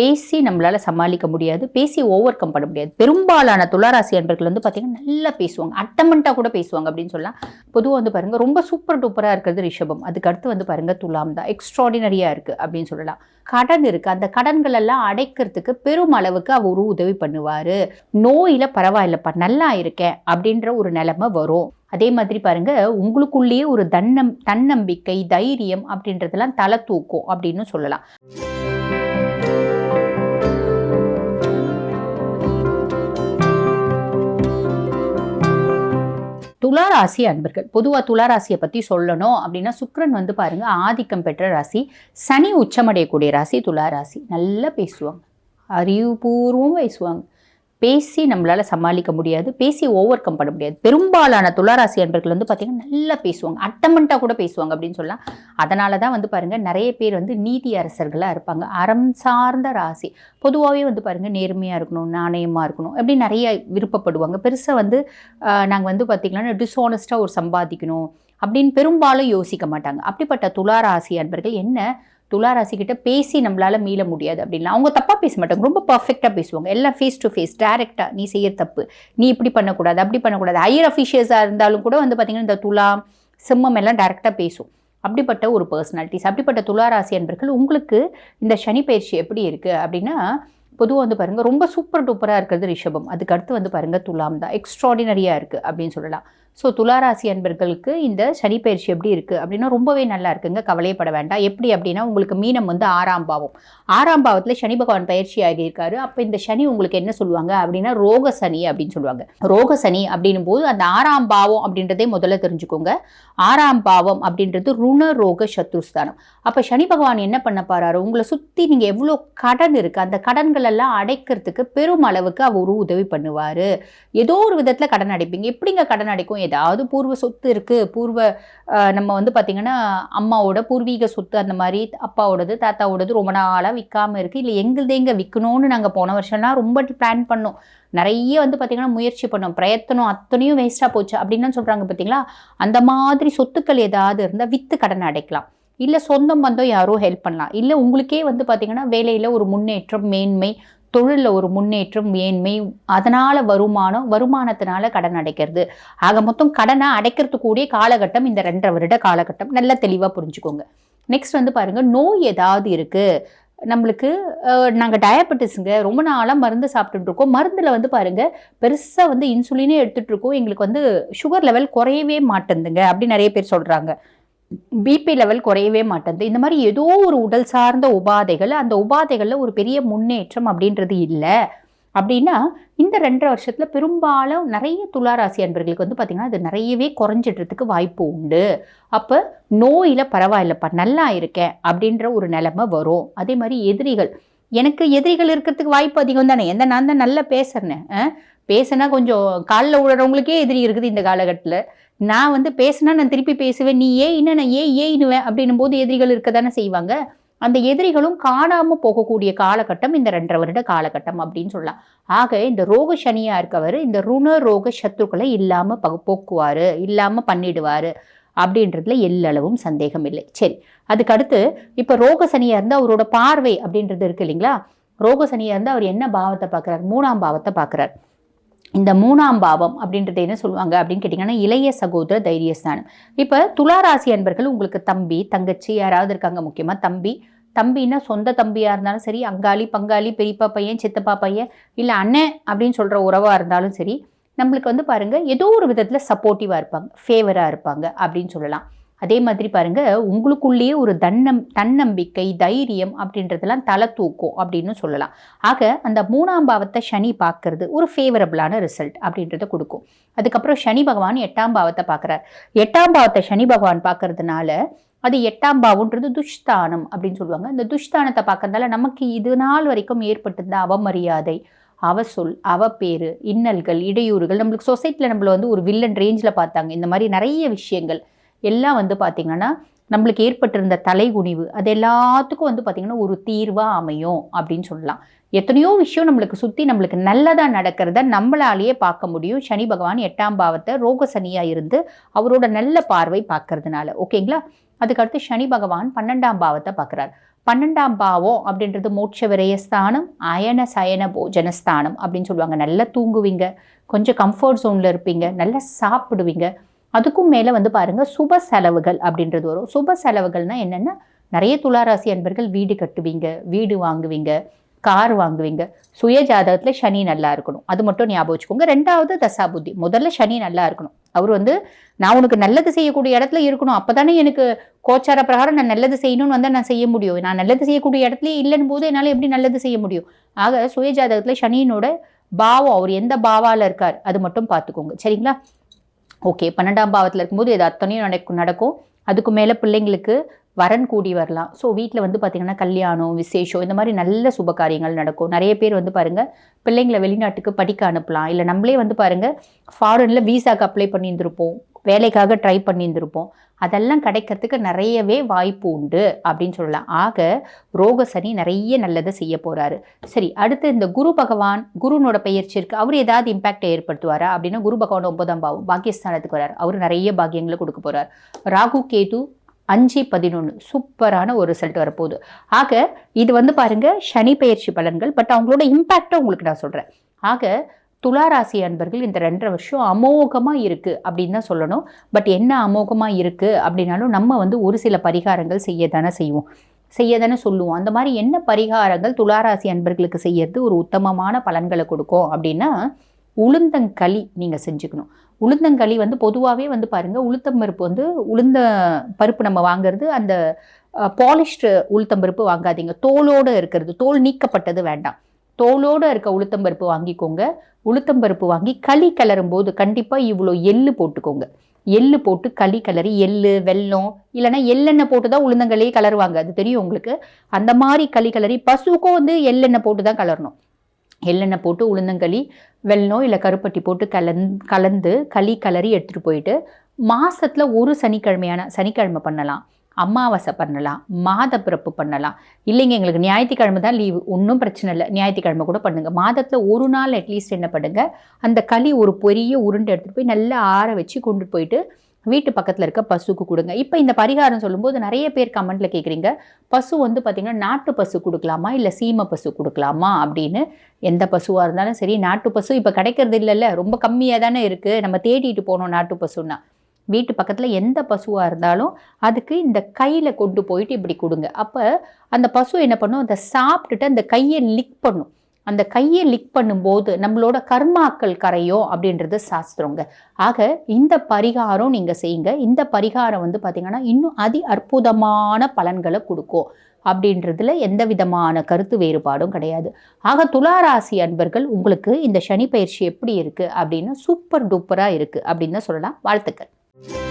பேசி நம்மளால சமாளிக்க முடியாது பேசி ஓவர் கம் பண்ண முடியாது. பெரும்பாலான துளாராசி அன்பர்கள் வந்து பார்த்தீங்கன்னா நல்லா பேசுவாங்க அட்டமெண்ட்டாக கூட பேசுவாங்க அப்படின்னு சொல்லலாம். பொதுவாக வந்து பாருங்கள் ரொம்ப சூப்பர் டூப்பராக இருக்கிறது ரிஷபம். அதுக்கு அடுத்து வந்து பாருங்கள் துலாம் தான். எக்ஸ்ட்ராடினரியாக இருக்குது அப்படின்னு சொல்லலாம். கடன் இருக்குது அந்த கடன்கள் எல்லாம் அடைக்கிறதுக்கு பெரும் அளவுக்கு அவர் உதவி பண்ணுவார். நோயில் பரவாயில்லப்பா நல்லா இருக்கேன் அப்படின்ற ஒரு நிலைமை வரும். அதே மாதிரி பாருங்க உங்களுக்குள்ளேயே ஒரு தன்னம் தன்னம்பிக்கை தைரியம் அப்படின்றதெல்லாம் தலை தூக்கும் அப்படின்னு சொல்லலாம். துளாராசி அன்பர்கள். பொதுவாக துளாராசியை பற்றி சொல்லணும் அப்படின்னா சுக்கரன் வந்து பாருங்க ஆதிக்கம் பெற்ற ராசி. சனி உச்சமடையக்கூடிய ராசி துளாராசி. நல்லா பேசுவாங்க. அறிவுபூர்வம் பேசுவாங்க. பேசி நம்மளால சமாளிக்க முடியாது பேசி ஓவர் கம் பண்ண முடியாது. பெரும்பாலான துளாராசி அன்பர்கள் வந்து பார்த்தீங்கன்னா நல்லா பேசுவாங்க அட்டமெண்ட்டாக கூட பேசுவாங்க அப்படின்னு சொல்லலாம். அதனால தான் வந்து பாருங்கள் நிறைய பேர் வந்து நீதி அரசர்களாக இருப்பாங்க. அறம் சார்ந்த ராசி. பொதுவாகவே வந்து பாருங்கள் நேர்மையாக இருக்கணும் நாணயமாக இருக்கணும். அப்படி நிறைய விருப்பப்படுவாங்க. பெருசாக வந்து நாங்கள் வந்து பார்த்திங்கன்னா டிஸ்ஆனஸ்ட்டாக ஒரு சம்பாதிக்கணும் அப்படின்னு பெரும்பாலும் யோசிக்க மாட்டாங்க. அப்படிப்பட்ட துளாராசி அன்பர்கள் என்ன துளாராசிக்கிட்ட பேசி நம்மளால் மீள முடியாது அப்படின்னா அவங்க தப்பாக பேச மாட்டாங்க. ரொம்ப பர்ஃபெக்டாக பேசுவாங்க. எல்லாம் ஃபேஸ் டு ஃபேஸ் டேரெக்டாக நீ செய்ய தப்பு. நீ இப்படி பண்ணக்கூடாது அப்படி பண்ணக்கூடாது. ஹையர் அஃபிஷியல்ஸாக இருந்தாலும் கூட வந்து பார்த்தீங்கன்னா இந்த துலா சிம்மம் எல்லாம் டேரெக்டாக பேசும். அப்படிப்பட்ட ஒரு பர்சனாலிட்டிஸ் அப்படிப்பட்ட துளாராசி அன்பர்கள் உங்களுக்கு இந்த சனி பயிற்சி எப்படி இருக்குது அப்படின்னா பொதுவாக வந்து பாருங்கள் ரொம்ப சூப்பர் டூப்பராக இருக்கிறது ரிஷபம். அதுக்கு அடுத்து வந்து பாருங்கள் துலாம் தான். எக்ஸ்ட்ராடினரியாக இருக்குது அப்படின்னு சொல்லலாம். ஸோ துளாராசி அன்பர்களுக்கு இந்த சனி பயிற்சி எப்படி இருக்குது அப்படின்னா ரொம்பவே நல்லா இருக்குங்க. கவலையப்பட வேண்டாம். எப்படி அப்படின்னா உங்களுக்கு மீனம் வந்து ஆறாம் பாவம். ஆறாம் பாவத்தில் சனி பகவான் பயிற்சி ஆகியிருக்காரு. அப்போ இந்த சனி உங்களுக்கு என்ன சொல்லுவாங்க அப்படின்னா ரோக சனி அப்படின்னு சொல்லுவாங்க. ரோக சனி அப்படின்னும் போது அந்த ஆறாம் பாவம் அப்படின்றதே முதல்ல தெரிஞ்சுக்கோங்க. ஆறாம் பாவம் அப்படின்றது ருண ரோக சத்ருஸ்தானம். அப்போ சனி பகவான் என்ன பண்ண போறாரு? உங்களை சுற்றி நீங்கள் எவ்வளோ கடன் இருக்குது அந்த கடன்கள் எல்லாம் அடைக்கிறதுக்கு பெரும் அளவுக்கு அவர் உதவி பண்ணுவார். ஏதோ ஒரு விதத்தில் கடன் அடைப்பீங்க. எப்படிங்க கடன் அடைக்கும்? ஏதாவது பூர்வ சொத்து இருக்குது பூர்வ நம்ம வந்து பார்த்திங்கன்னா அம்மாவோட பூர்வீக சொத்து அந்த மாதிரி அப்பாவோடது தாத்தாவோடது ரொம்ப நாளாக விற்காமல் இருக்குது இல்லை எங்களுதே எங்கே விற்கணும்னு நாங்கள் போன வருஷம்லாம் ரொம்ப பிளான் பண்ணோம். நிறைய வந்து பார்த்திங்கன்னா முயற்சி பண்ணோம். பிரயத்தனம் அத்தனையும் வேஸ்ட்டாக போச்சு. அப்படின்னு சொல்கிறாங்க பார்த்தீங்களா அந்த மாதிரி சொத்துக்கள் ஏதாவது இருந்தால் விற்று கடன் அடைக்கலாம். இல்லை சொந்தம் பந்தம் யாரோ ஹெல்ப் பண்ணலாம். இல்லை உங்களுக்கே வந்து பார்த்திங்கன்னா வேலையில் ஒரு முன்னேற்றம் மேன்மை தொழிலில் ஒரு முன்னேற்றம் மேன்மை அதனால் வருமானம் வருமானத்தினால கடன் அடைக்கிறது. ஆக மொத்தம் கடனை அடைக்கிறதுக்கூடிய காலகட்டம் இந்த ரெண்டரை வருட காலகட்டம். நல்லா தெளிவாக புரிஞ்சுக்கோங்க. நெக்ஸ்ட் வந்து பாருங்கள் நோய் ஏதாவது இருக்குது நம்மளுக்கு நாங்கள் டயபெட்டிஸுங்க ரொம்ப நாளாக மருந்து சாப்பிடுட்டுருக்கோம் மருந்தில் வந்து பாருங்கள் பெருசாக வந்து இன்சுலினே எடுத்துகிட்ருக்கோம் எங்களுக்கு வந்து சுகர் லெவல் குறையவே மாட்டேங்குதுங்க அப்படி நிறைய பேர் சொல்கிறாங்க பிபி லெவல் குறையவே மாட்டேங்குது இந்த மாதிரி ஏதோ ஒரு உடல் சார்ந்த உபாதைகள் அந்த உபாதைகளில் ஒரு பெரிய முன்னேற்றம் அப்படின்றது இல்லை. அப்படின்னா இந்த ரெண்டரை வருஷத்தில் பெரும்பாலும் நிறைய துளாராசி அன்பர்களுக்கு வந்து பார்த்திங்கன்னா அது நிறையவே குறைஞ்சிடுறதுக்கு வாய்ப்பு உண்டு. அப்போ நோயில் பரவாயில்லப்பா நல்லா இருக்கேன் அப்படின்ற ஒரு நிலைமை வரும். அதே மாதிரி எதிரிகள். எனக்கு எதிரிகள் இருக்கிறதுக்கு வாய்ப்பு அதிகம் தானே? எந்த நான் தான் நல்லா பேசுறேன் பேசினா கொஞ்சம் காலில் விழுறவங்களுக்கே எதிரி இருக்குது இந்த காலகட்டத்தில். நான் வந்து பேசினா நான் திருப்பி பேசுவேன். நீ ஏன் இன்னும் நான் ஏன் ஏன்னுவேன் அப்படின்னும் போது எதிரிகள் இருக்க தானே செய்வாங்க. அந்த எதிரிகளும் காணாமல் போகக்கூடிய காலகட்டம் இந்த ரெண்டரை வருட காலகட்டம் அப்படின்னு சொல்லலாம். ஆக இந்த ரோக சனியாக இருக்கவர் இந்த ருண ரோக சத்துருக்களை இல்லாமல் பகு போக்குவார் இல்லாமல் பண்ணிடுவார் அப்படின்றதுல எல்லளவும் சந்தேகம் இல்லை. சரி அதுக்கு அடுத்து ரோக சனியாக இருந்தால் அவரோட பார்வை அப்படின்றது இருக்கு இல்லைங்களா? ரோக சனியாக இருந்தால் அவர் என்ன பாவத்தை பார்க்குறார்? மூணாம் பாவத்தை பார்க்குறார். இந்த மூணாம் பாவம் அப்படின்றது என்ன சொல்லுவாங்க அப்படின்னு கேட்டிங்கன்னா இளைய சகோதர தைரியஸ்தானம். இப்போ துளாராசி அன்பர்கள் உங்களுக்கு தம்பி தங்கச்சி யாராவது இருக்காங்க முக்கியமாக தம்பி. தம்பின்னா சொந்த தம்பியாக இருந்தாலும் சரி அங்காளி பங்காளி பெரியப்பா பையன் சித்தப்பா பையன் இல்லை அண்ணன் அப்படின்னு சொல்கிற உறவாக இருந்தாலும் சரி நம்மளுக்கு வந்து பாருங்கள் ஏதோ ஒரு விதத்தில் சப்போர்ட்டிவாக இருப்பாங்க ஃபேவராக இருப்பாங்க அப்படின்னு சொல்லலாம். அதே மாதிரி பாருங்கள் உங்களுக்குள்ளேயே ஒரு தன்னம் தன்னம்பிக்கை தைரியம் அப்படின்றதெல்லாம் தலை தூக்கும் அப்படின்னு சொல்லலாம். ஆக அந்த மூணாம் பாவத்தை சனி பார்க்கறது ஒரு ஃபேவரபிளான ரிசல்ட் அப்படின்றத கொடுக்கும். அதுக்கப்புறம் சனி பகவான் எட்டாம் பாவத்தை பார்க்குறார். எட்டாம் பாவத்தை சனி பகவான் பார்க்கறதுனால அது எட்டாம் பாவம்ன்றது துஷ்தானம் அப்படின்னு சொல்லுவாங்க. இந்த துஷ்தானத்தை பார்க்கறதால நமக்கு இது நாள் வரைக்கும் ஏற்பட்டிருந்த அவமரியாதை அவசொல் அவப்பேறு இன்னல்கள் இடையூறுகள் நம்மளுக்கு சொசைட்டியில் நம்மளை வந்து ஒரு வில்லன் ரேஞ்சில் பார்த்தாங்க. இந்த மாதிரி நிறைய விஷயங்கள். எல்லாம் வந்து பார்த்திங்கன்னா நம்மளுக்கு ஏற்பட்டிருந்த தலைகுனிவு அது எல்லாத்துக்கும் வந்து பார்த்திங்கன்னா ஒரு தீர்வாக அமையும் அப்படின்னு சொல்லலாம். எத்தனையோ விஷயம் நம்மளுக்கு சுற்றி நம்மளுக்கு நல்லதாக நடக்கிறத நம்மளாலேயே பார்க்க முடியும். சனி பகவான் எட்டாம் பாவத்தை ரோக சனியாக இருந்து அவரோட நல்ல பார்வை பார்க்கறதுனால. ஓகேங்களா? அதுக்கடுத்து சனி பகவான் பன்னெண்டாம் பாவத்தை பார்க்குறார். பன்னெண்டாம் பாவம் அப்படின்றது மோட்ச விரயஸ்தானம் அயன சயன போஜனஸ்தானம் அப்படின்னு சொல்லுவாங்க. நல்லா தூங்குவீங்க கொஞ்சம் கம்ஃபர்ட் ஜோனில் இருப்பீங்க நல்லா சாப்பிடுவீங்க. அதுக்கும் மேலே வந்து பாருங்கள் சுப செலவுகள் அப்படின்றது வரும். சுப செலவுகள்னால் என்னென்னா நிறைய துளாராசி அன்பர்கள் வீடு கட்டுவீங்க வீடு வாங்குவீங்க கார் வாங்குவீங்க. சுய ஜாதகத்தில் சனி நல்லா இருக்கணும். அது மட்டும் ஞாபகம் வச்சுக்கோங்க. ரெண்டாவது தசாபுத்தி. முதல்ல சனி நல்லா இருக்கணும். அவர் வந்து நான் உனக்கு நல்லது செய்யக்கூடிய இடத்துல இருக்கணும். அப்போதானே எனக்கு கோச்சார பிரகாரம் நான் நல்லது செய்யணும்னு வந்தால் நான் செய்ய முடியும். நான் நல்லது செய்யக்கூடிய இடத்துல இல்லைன்னு போது என்னால் எப்படி நல்லது செய்ய முடியும்? ஆக சுய ஜாதகத்தில் சனியினோட பாவம் அவர் எந்த பாவால இருக்கார் அது மட்டும் பார்த்துக்கோங்க. சரிங்களா? ஓகே பன்னெண்டாம் பாவத்தில் இருக்கும்போது இது அத்தனையும் நடக்கும் நடக்கும். அதுக்கு மேலே பிள்ளைங்களுக்கு வரன் கூடி வரலாம். ஸோ வீட்டில் வந்து பார்த்திங்கன்னா கல்யாணம் விசேஷம் இந்த மாதிரி நல்ல சுப காரியங்கள் நடக்கும். நிறைய பேர் வந்து பாருங்கள் பிள்ளைங்களை வெளிநாட்டுக்கு படிக்க அனுப்பலாம். இல்லை நம்மளே வந்து பாருங்கள் ஃபாரினில் வீசாக்கு அப்ளை பண்ணியிருந்திருப்போம். வேலைக்காக ட்ரை பண்ணியிருந்திருப்போம். அதெல்லாம் கிடைக்கிறதுக்கு நிறையவே வாய்ப்பு உண்டு அப்படின்னு சொல்லலாம். ஆக ரோக சனி நிறைய நல்லதை செய்ய போகிறாரு சரி அடுத்து இந்த குரு பகவான் குருனோட பயிற்சி இருக்கு. அவர் ஏதாவது இம்பாக்டை ஏற்படுத்துவாரா அப்படின்னா குரு பகவான் ஒன்பதாம் பாவம் பாக்கியஸ்தானத்துக்கு வரார். அவர் நிறைய பாக்கியங்களை கொடுக்க போகிறார் ராகு கேது அஞ்சு பதினொன்று சூப்பரான ஒரு ரிசல்ட் வரப்போகுது. ஆக இது வந்து பாருங்க சனி பயிற்சி பலன்கள் பட் அவங்களோட இம்பேக்டை உங்களுக்கு நான் சொல்கிறேன் ஆக துளாராசி அன்பர்கள் இந்த ரெண்டரை வருஷம் அமோகமாக இருக்குது அப்படின்னு தான் சொல்லணும். பட் என்ன அமோகமாக இருக்குது அப்படின்னாலும் நம்ம வந்து ஒரு சில பரிகாரங்கள் செய்ய தானே செய்வோம். செய்ய தானே சொல்லுவோம். அந்த மாதிரி என்ன பரிகாரங்கள் துளாராசி அன்பர்களுக்கு செய்யறது ஒரு உத்தமமான பலன்களை கொடுக்கும் அப்படின்னா உளுந்தங்களி நீங்கள் செஞ்சுக்கணும். உளுந்தங்களி வந்து பொதுவாகவே வந்து பாருங்கள் உளுத்தம்பருப்பு வந்து உளுந்த பருப்பு நம்ம வாங்குறது அந்த பாலிஷ்டு உளுத்தம் பருப்பு வாங்காதீங்க. தோலோடு இருக்கிறது தோல் நீக்கப்பட்டது வேண்டாம். தோலோடு இருக்க உளுத்தம்பருப்பு வாங்கிக்கோங்க. உளுத்தம்பருப்பு வாங்கி களி கிளறும் போது கண்டிப்பாக இவ்வளோ எள்ளு போட்டுக்கோங்க. எள்ளு போட்டு களி கிளறி எள்ளு வெல்லம் இல்லைன்னா எள்ளெண்ணெய் போட்டு தான் உளுந்தங்களியே கலருவாங்க அது தெரியும் உங்களுக்கு. அந்த மாதிரி களி கிளறி பசுக்கும் வந்து எள்ளெண்ணெய் போட்டு தான் கலரணும் எள்ளெண்ணெய் போட்டு உளுந்தங்களி வெல்லம் இல்லை கருப்பட்டி போட்டு கலந் கலந்து களி கலரி எடுத்துகிட்டு போயிட்டு மாதத்தில் ஒரு சனிக்கிழமையான சனிக்கிழமை பண்ணலாம். அமாவாசை பண்ணலாம் மாத பிறப்பு பண்ணலாம். இல்லைங்க எங்களுக்கு ஞாயிற்றுக்கிழமை தான் லீவு ஒன்றும் பிரச்சனை இல்லை. ஞாயிற்றுக்கிழமை கூட பண்ணுங்கள் மாதத்தில் ஒரு நாள் அட்லீஸ்ட் என்ன பண்ணுங்கள் அந்த களி ஒரு பெரிய உருண்டை எடுத்துகிட்டு போய் நல்லா ஆற வச்சு கொண்டு போயிட்டு வீட்டு பக்கத்தில் இருக்க பசுக்கு கொடுங்க. இப்போ இந்த பரிகாரம் சொல்லும்போது நிறைய பேர் கமெண்ட்டில் கேட்குறீங்க பசு வந்து பார்த்திங்கன்னா நாட்டு பசு கொடுக்கலாமா? இல்லை சீம பசு கொடுக்கலாமா? அப்படின்னு. எந்த பசுவாக இருந்தாலும் சரி நாட்டு பசு இப்போ கிடைக்கிறது இல்லைல்ல. ரொம்ப கம்மியாக தானே இருக்குது நம்ம தேடிட்டு போனோம் நாட்டு பசுன்னா. வீட்டு பக்கத்தில் எந்த பசுவாக இருந்தாலும் அதுக்கு இந்த கையில் கொண்டு போயிட்டு இப்படி கொடுங்க. அப்போ அந்த பசு என்ன பண்ணும்? அதை சாப்பிட்டுட்டு அந்த கையை லிக் பண்ணும். அந்த கையை லிக் பண்ணும்போது நம்மளோட கர்மாக்கள் கரையும் அப்படின்றது சாஸ்திரங்க. ஆக இந்த பரிகாரம் நீங்கள் செய்யுங்க. இந்த பரிகாரம் வந்து பார்த்திங்கன்னா இன்னும் அதி அற்புதமான பலன்களை கொடுக்கும். அப்படின்றதுல எந்த விதமான கருத்து வேறுபாடும் கிடையாது. ஆக துளாராசி அன்பர்கள் உங்களுக்கு இந்த சனி பயிற்சி எப்படி இருக்குது அப்படின்னு சூப்பர் டூப்பராக இருக்குது அப்படின்னு தான் சொல்லலாம். வாழ்த்துக்கள். Thank you.